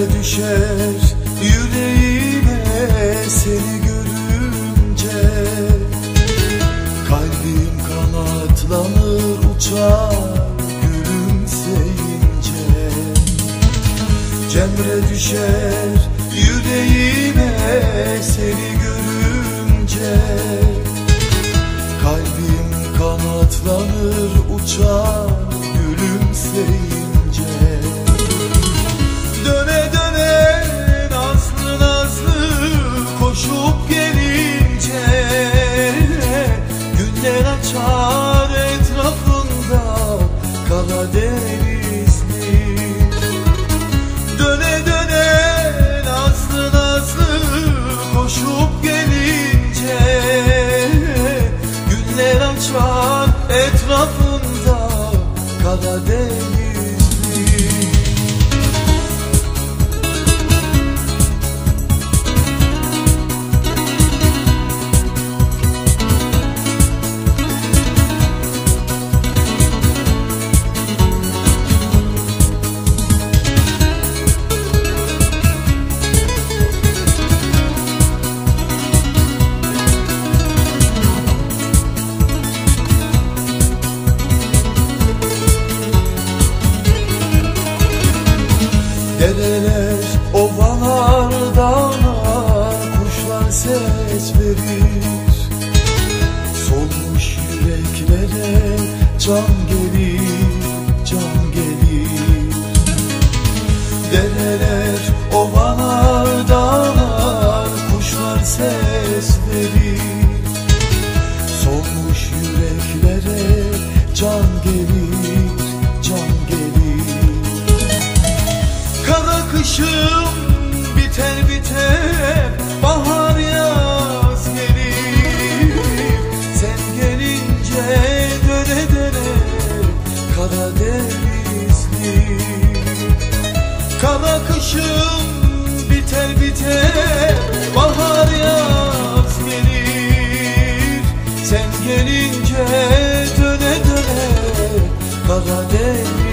Düşer yüreğime seni görünce. Kalbim kanatlanır uçar gülümseyince Cemre düşer yüreğime seni görünce. Kalbim kanatlanır uçar gülümseyince Dereler, ovalar, dağlar, kuşlar ses verir. Solmuş yüreklere can gelir, can gelir. Dereler, ovalar, dağlar, kuşlar ses verir. Solmuş yüreklere can gelir, kışım biter biter Bahar yaz gelir. Sen gelince döne döne Kara denizli